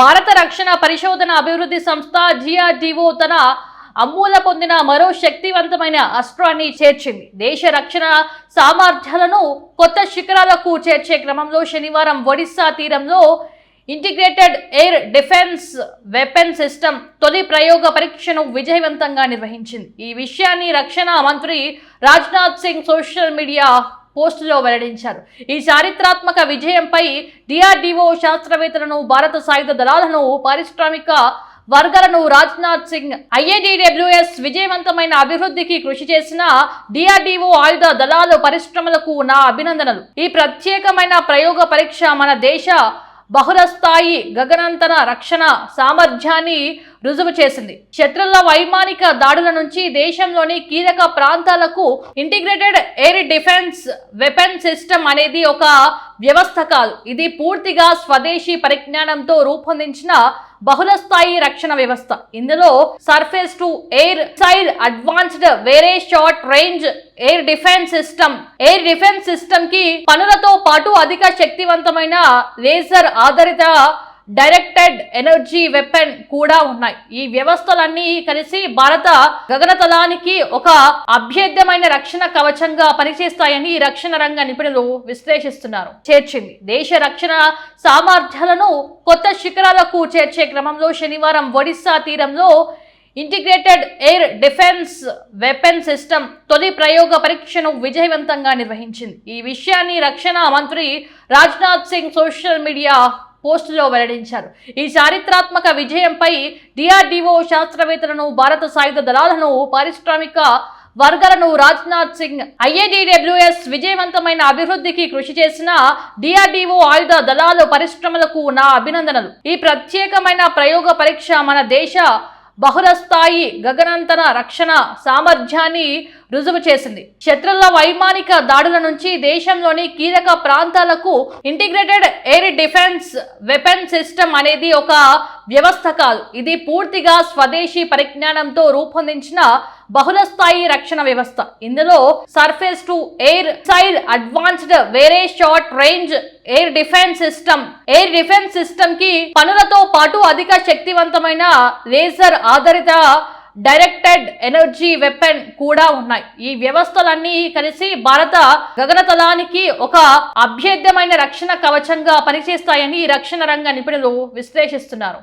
భారత రక్షణ పరిశోధన అభివృద్ధి సంస్థ జిఆర్డిఓ తన అమూల పొందిన మరో శక్తివంతమైన అస్త్రాన్ని చేర్చింది. దేశ రక్షణ సామర్థ్యాలను కొత్త శిఖరాలకు చేర్చే క్రమంలో శనివారం ఒడిస్సా తీరంలో integrated air defence weapon system తొలి ప్రయోగ పరీక్షను విజయవంతంగా నిర్వహించింది. ఈ విషయాన్ని రక్షణ మంత్రి రాజ్నాథ్ సింగ్ సోషల్ మీడియా పోస్టులో వెల్లడించారు. ఈ చారిత్రాత్మక విజయంపై డిఆర్డిఓ శాస్త్రవేత్తలను భారత సాయుధ దళాలను పారిశ్రామిక వర్గాలను రాజ్నాథ్ సింగ్ ఐఏడిడబ్ల్యూఎస్ విజయవంతమైన అభివృద్ధికి కృషి చేసిన డిఆర్డిఓ ఆయుధ దళాలు పరిశ్రమలకు నా అభినందనలు. ఈ ప్రత్యేకమైన ప్రయోగ పరీక్ష మన దేశ బహుళ స్థాయి గగనంతర రక్షణ సామర్థ్యాన్ని రుజువు చేసింది. శత్రుల వైమానిక దాడుల నుంచి దేశంలోని కీలక ప్రాంతాలకు integrated air defence weapon system అనేది ఒక వ్యవస్థ కాదు. ఇది పూర్తిగా స్వదేశీ పరిజ్ఞానంతో రూపొందించిన బహుళ స్థాయి రక్షణ వ్యవస్థ. ఇందులో surface to air missile advanced very short range air defence system. Air defence సిస్టమ్కి పనులతో పాటు అధిక శక్తివంతమైన లేజర్ ఆధారిత డైరెక్టెడ్ ఎనర్జీ వెపన్ కూడా ఉన్నాయి. ఈ వ్యవస్థలన్నీ కలిసి భారత గగనతలానికి ఒక అభేద్యమైన రక్షణ కవచంగా పనిచేస్తాయని ఈ రక్షణ రంగ నిపుణులు విశ్లేషిస్తున్నారు. చేర్చింది. దేశ రక్షణ సామర్థ్యాలను కొత్త శిఖరాలకు చేర్చే క్రమంలో శనివారం ఒడిస్సా తీరంలో integrated air defence weapon system తొలి ప్రయోగ పరీక్షను విజయవంతంగా నిర్వహించింది. ఈ విషయాన్ని రక్షణ మంత్రి రాజ్నాథ్ సింగ్ సోషల్ మీడియా పోస్టులో వెల్లడించారు. ఈ చారిత్రాత్మక విజయంపై డిఆర్డిఓ శాస్త్రవేత్తలను భారత సాయుధ దళాలను పారిశ్రామిక వర్గాలను రాజ్నాథ్ సింగ్ ఐఏడిడబ్ల్యూఎస్ విజయవంతమైన అభివృద్ధికి కృషి చేసిన డిఆర్డిఓ ఆయుధ దళాలు పరిశ్రమలకు నా అభినందనలు. ఈ ప్రత్యేకమైన ప్రయోగ పరీక్ష మన దేశ బహుళస్థాయి గగనంతర రక్షణ సామర్థ్యాన్ని రుజువు చేసింది. శత్రుల వైమానిక దాడుల నుంచి దేశంలోని కీలక ప్రాంతాలకు integrated air defence weapon system అనేది ఒక వ్యవస్థ కాదు. ఇది పూర్తిగా స్వదేశీ పరిజ్ఞానంతో రూపొందించిన బహుళస్థాయి రక్షణ వ్యవస్థ. ఇందులో surface to air missile advanced very short range air defence system. Air defence సిస్టమ్కి పనులతో పాటు అధిక శక్తివంతమైన లేజర్ ఆధారిత డైరెక్టెడ్ ఎనర్జీ వెపన్ కూడా ఉన్నాయి. ఈ వ్యవస్థలన్నీ కలిసి భారత గగనతలానికి ఒక అభేద్యమైన రక్షణ కవచంగా పనిచేస్తాయని ఈ రక్షణ రంగ నిపుణులు విశ్లేషిస్తున్నారు.